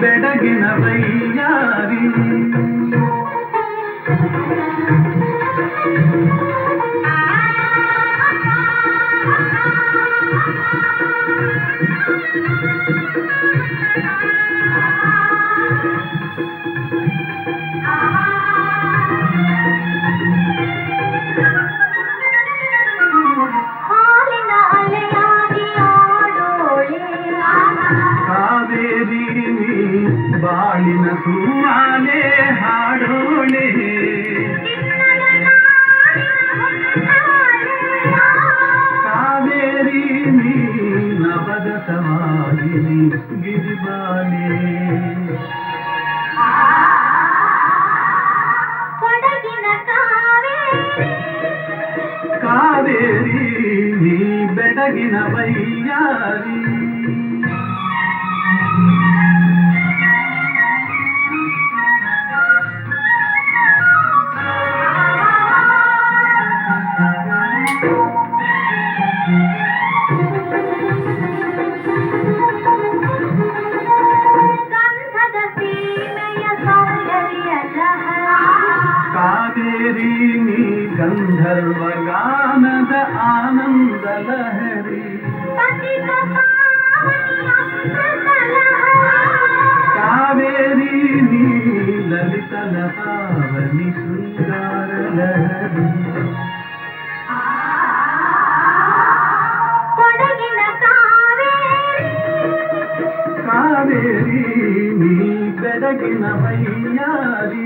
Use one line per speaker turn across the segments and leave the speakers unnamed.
ಬೆಡಗಿನ ಬೈಯಾರಿ. తగిన వయ్యారి. పావని సుందరలహరి కావేరి నీ కడగిన వయ్యారి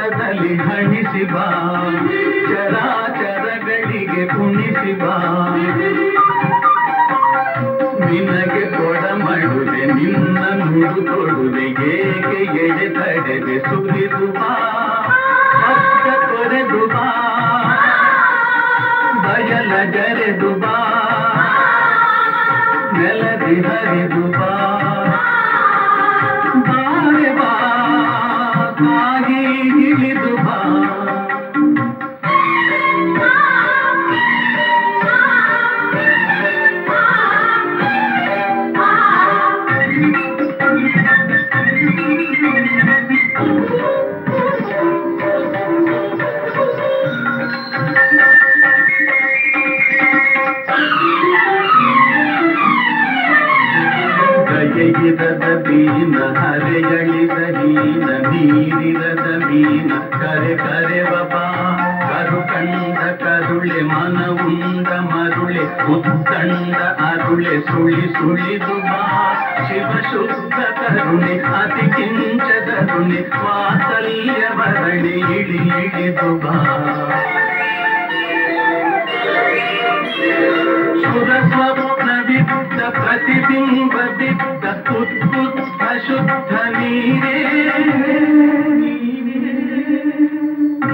ದಿಗ್ದಿಗಂತದಲ್ಲಿ ಹಣಿಸಿ ಬಾ. ಚರಾಚರಗಳಿಗೆ ಕುಣಿಸಿ ಬಾ. ನಿನಗೆ ಕೊಡಮಡುವೆ ನಿನ್ನ ನುಡು ಕೊಡುವೆ, ಏಕೆ ಎಡೆ ತಡೆದೆ ಸುರಿದು ಬಾ. ಭಕ್ತ ತೊರೆದು ಬಾ. ಬಯಲ ಜರೆದು ಬಾ. ನೆಲದಿ ಹರಿದು ಬಾರೆ ಬಾ. ತಾಯಿ உத்தண்ட அருளை சுழி சுழிதுமா சிவசுத்த தருணி அதி
கிஞ்ச தருணி வாசல்ய வரணி இடி இடிதுமா சுரஸ்வப்ன வித்த பிரதிபிம்ப வித்த உத்புத்த சுத்த நீரே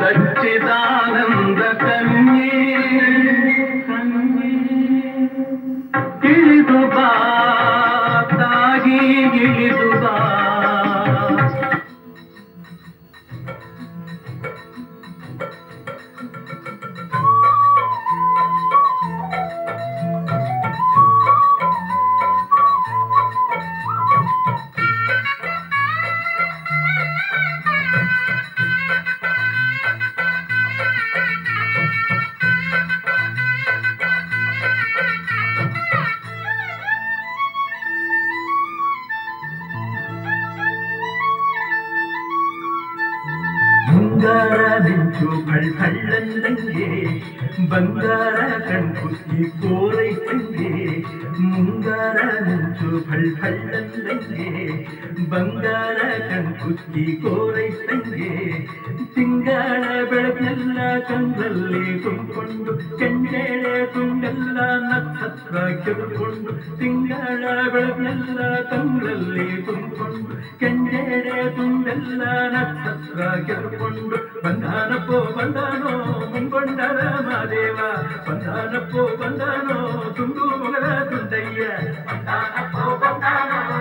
സച്ചിദാനന്ദ കന്യേ ಮುಂಗಾರ ಮಿಂಚು ಕಳ್ಕಳ್ಳಂದಂಗೆ ಬಂಗಾರ ಕಣ್ಕುತ್ತಿ ಕೋರೈತಂಗೆ ಮುಂಗಾರ ಮಿಂಚು ಕಳ್ಕಳ್ಳಂದಂಗೆ ಬಂಗಾರ ಕಣ್ಕುತ್ತಿ ಕೋರೈತಂಗೆ ತಿಂಗಳ ಬೆಳಕೆಲ್ಲ ಕಣ್ಣಲ್ಲಿ ತುಂಬಿಕೊಂಡು ಕೆಂಡೇಳೆ ತುಂಗೆಲ್ಲ ನಕ್ಷತ್ರ ಕೆದಕೊಂಡು ತಿಂಗಳ ಬೆಳಕೆಲ್ಲ ಕಣ್ಣಲ್ಲಿ ತುಂಬಿಕೊಂಡು ಕೆಂಡೇಳೆ ತುಂಬೆಲ್ಲ ನಕ್ಷತ್ರ ಕೆದಕೊಂಡು ಬಂದಾನಪ್ಪೋ ಬಂದಾನೋ ಮುಂಗೊಂಡರ ಮಾದೇವ ಬಂದಾನಪ್ಪೋ ಬಂದಾನೋ ತುಂಡು ಮೊಗರ ತುಂಡಯ್ಯ ಬಂದಾನಪ್ಪೋ ಬಂದಾನೋ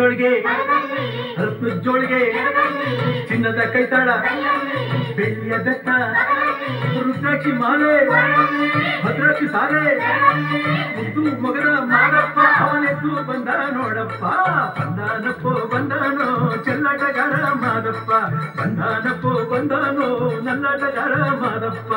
ಜೋಳಿಗೆ ಹತ್ತು ಜೋಳಿಗೆ ಚಿನ್ನದ ಕೈತಾಳ, ಬೆಳ್ಳಿಯ ಬೆಟ್ಟ, ರುದ್ರಾಕ್ಷಿ ಮಾಲೆ, ಭದ್ರಾಕ್ಷಿ ಸಾಲೆ, ಮುದ್ದು ಮಗನ ಮಾಡಪ್ಪ ಅವನೆದ್ದು ಬಂದ ನೋಡಪ್ಪ ಬಂದಾನಪ್ಪೋ ಬಂದಾನೋ, ಚೆಲ್ಲಾಟಗಾರ Madappa ಬಂದಾನಪ್ಪೋ ಬಂದಾನೋ, ನಲ್ಲಾಟಗಾರ Madappa.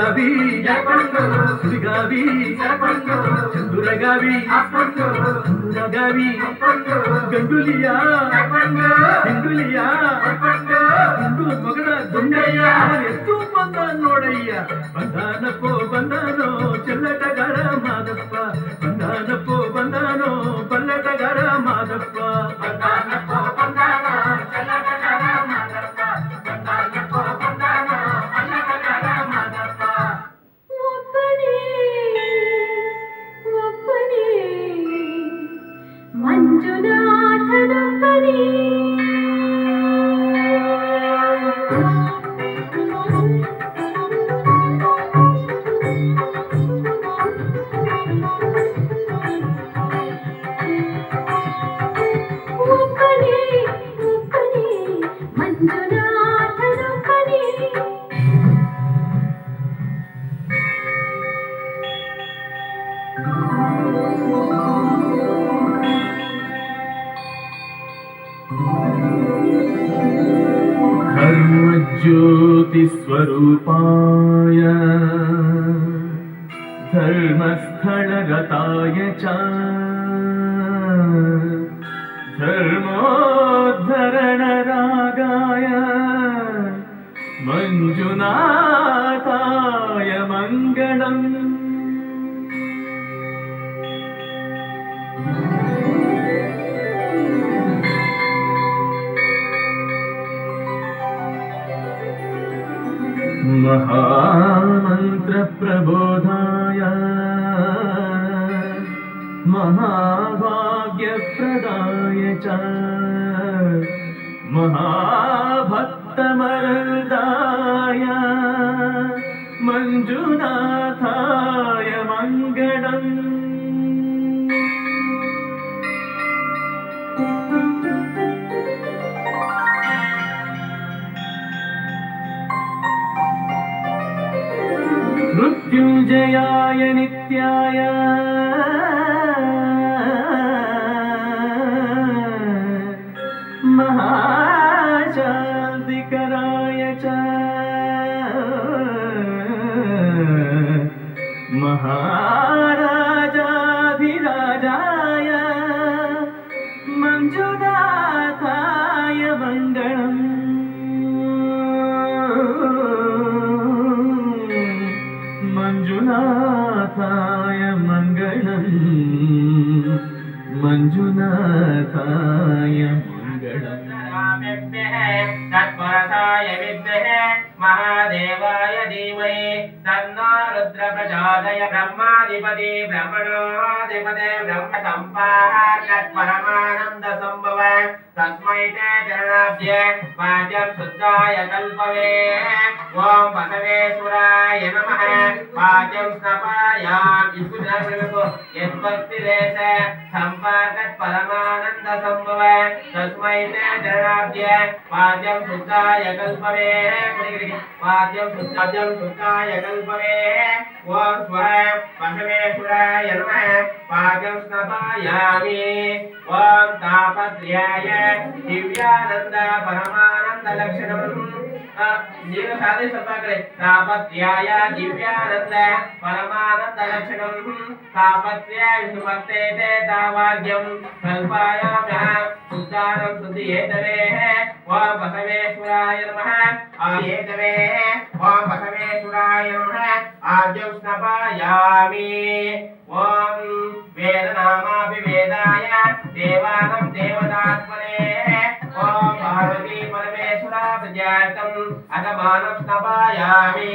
Gavi Gavi
చంద్రుల Gavi చంద్రుల Gavi గంగులియా గంగులియా గుండుల మగడ ఎత్తు
బంద బంధానపో బంధానో చెల్లటగడ మాదప్ప బంధానపో
धर्मज्योतिस्वरूपाय धर्मस्थलगताय च। धर्मोद्धरणरागाय। मञ्जुनाथाय मङ्गलम् प्रबोधाय। महाभाग्यप्रदाय च। महा మంజునాథాయ మంగళం మంజునాథాయ మంగళం.
తత్పురసాయ విద్మహే మహాదేవాయ ధీమహి తన్నో రుద్ర ప్రచోదయ బ్రహ్మాధిపతి బ్రహ్మణోధిపతే బ్రహ్మ సంపాకత్పరమానంద సంభవ తస్మై తే జనాభ్య వాద్యం శుద్ధాయ కల్పవే. ఓం బసవేశ్వరాయ నమ. పాద్యం స్నపాయామిపుజాగరతో యద్భక్తి లేత సంపాదత్ పరమానంద సంభవ. తస్మై తే చరణాభ్య పాద్యం శుద్ధాయ కల్పవే. పాద్యం శుద్ధాద్యం శుద్ధాయ కల్పవే. ఓం స్వ బసవేశ్వరాయ నమ. పాద్యం స్నపాయామి ఓం తాపత్ర్యాయ. దివ్యానంద పరమానంద లక్షణం. జీవ సాధి సత్వకరే తాపత్యాయ దివ్యానంద పరమానంద లక్షణం తాపత్యాయ సుమర్తే తే తావాగ్యం కల్పాయామ్యః ఉద్దానం శుద్ధి ఏతవే ఓం బసవేశ్వరాయ నమః ఏతవే ఓం బసవేశ్వరాయ నమః ఆద్యం స్నపాయామి ఓం వేదనామాభివేదాయ దేవానం దేవతాత్మనే ఓం పార్వతీ పరమేశ్వర ప్రజాతం అగమానం స్నపాయామి